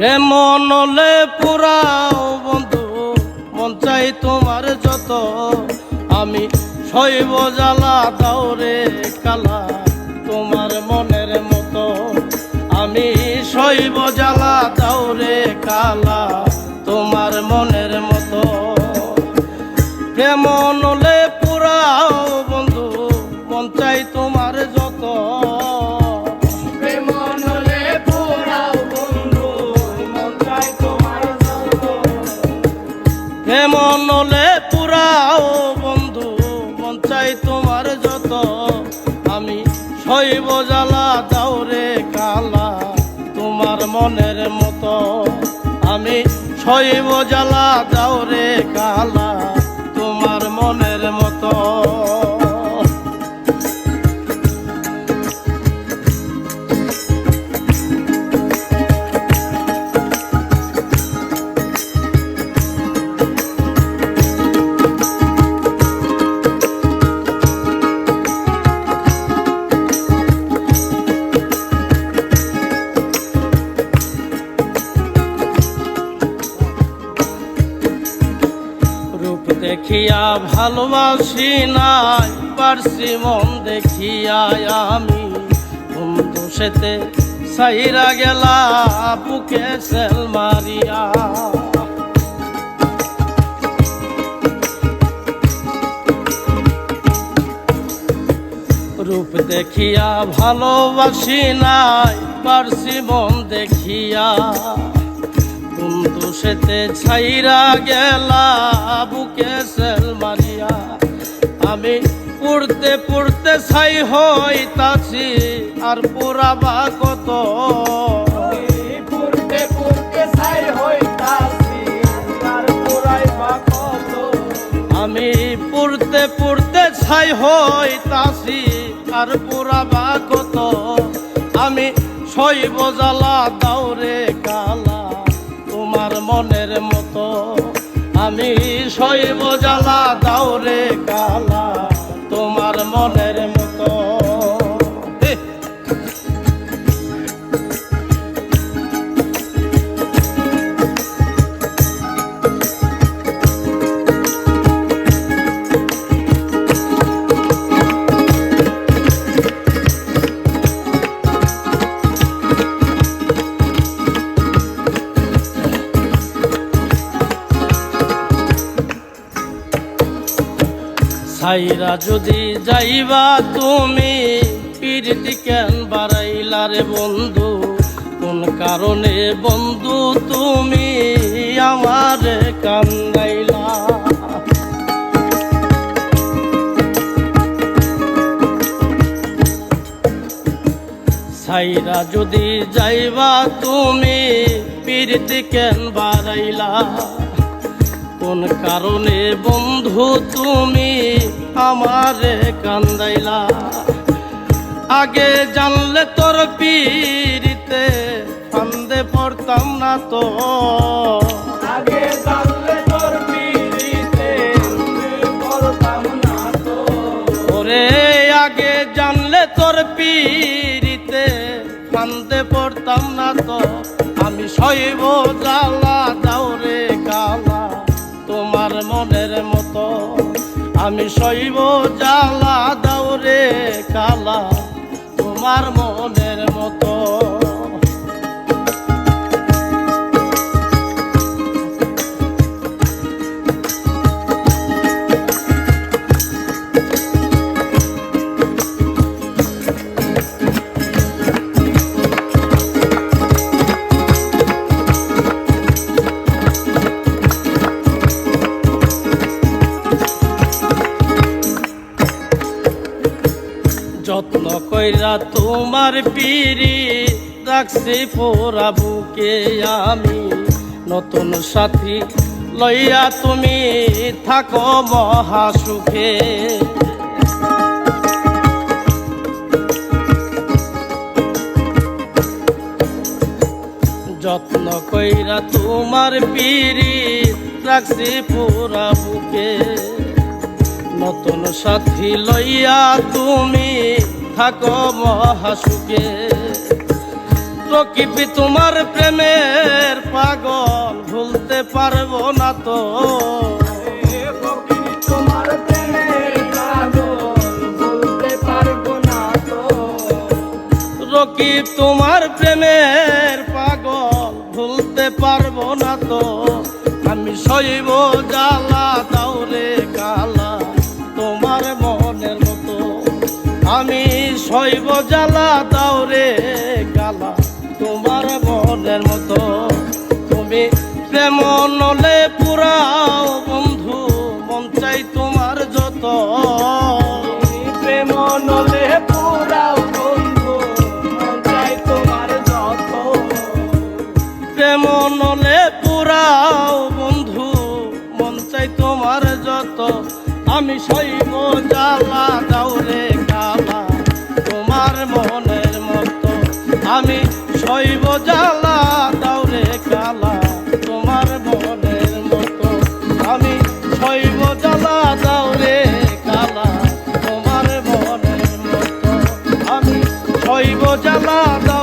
প্রেম নলে পুরাও বন্ধু, মন চাই তোমার যত। আমি শৈব জ্বালা দাওরে কালা, তোমার মনের মতো। আমি শৈব জ্বালা দাওরে কালা, তোমার মনের মতো। প্রেম নলে পুরাও বন্ধু, মন চাই মনের মতো। আমি শৈব জ্বালা দাওরে কালা। দেখিয়া ভালোবাসি নাই, পারছি মন দেখিয়া আমি। বন্ধু সেতে সাইরা গেলা, বুকে সেল মারিয়া। রূপ দেখিয়া ভালোবাসি নাই, পারছি মন দেখিয়া। বন্ধু সেতে ছাইরা গেলা বুকে সেল মারিয়া। আমি পড়তে পড়তে ছাই হইতাছি আর পুরাবা কত? ছাই হইতাছি আর কত? আমি পড়তে পড়তে ছাই হইতাছি আর পুরাবা কত? আমি শৈব জ্বালা দাওরে আমি মজালা জ্বালা দাওরে কালা। সাইরা যদি যাইবা তুমি পিরিতি কেন বাড়াইলা রে বন্ধু। কোন কারণে বন্ধু তুমি আমার কান্দাইলা? সাইরা যদি যাইবা তুমি পিরিতি কেন বাড়াইলা। কোন কারণে বন্ধু তুমি আমারে কান্দাইলা। আগে জানলে তোর পীরিতে ফান্দে পড়তাম না তো। আগে জানলে তোর পিড়িতে বলতাম না তো। ওরে আগে জানলে তোর পীরিতে ফান্দে পড়তাম না তো। আমি শৈব জ্বালা জালা জ্বালা দাওরে কালা। তোমার মনের মতো কইরা তোমার পিরি রাখছি পোড়া বুকে আমি। নতুন সাথী লইয়া তুমি থাকো মহা সুখে। যত্ন কইরা তোমার পিরি রাখছি পুরা বুকে। নতুন সাথী লইয়া তুমি থাকো মহাসুখে। প্রকৃতি তোমার প্রেমের পারব না তো। তোমার প্রেমের পাগল বলতে পারব না তো। রকিব তোমার প্রেমের পাগল ভুলতে পারব না তো। আমি শৈব জ্বালা দাউরে কালা তোমার মনের মতো। আমি শৈব জ্বালা দাও রে গালা। তোমার মনের মতো তুমি প্রেম নলে পুরাও বন্ধু, মন চাই তোমার যত। প্রেম নলে পুরাও বন্ধু, মন চাই তোমার যত। প্রেম নলে পুরাও বন্ধু, মন চাই তোমার যত। আমি শৈব জ্বালা আমি শৈব জ্বালা দাউরে কালা, তোমার মনের মতো। আমি শৈব জ্বালা দাউরে কালা, তোমার মনের মতো। আমি শৈব জ্বালা দাউরে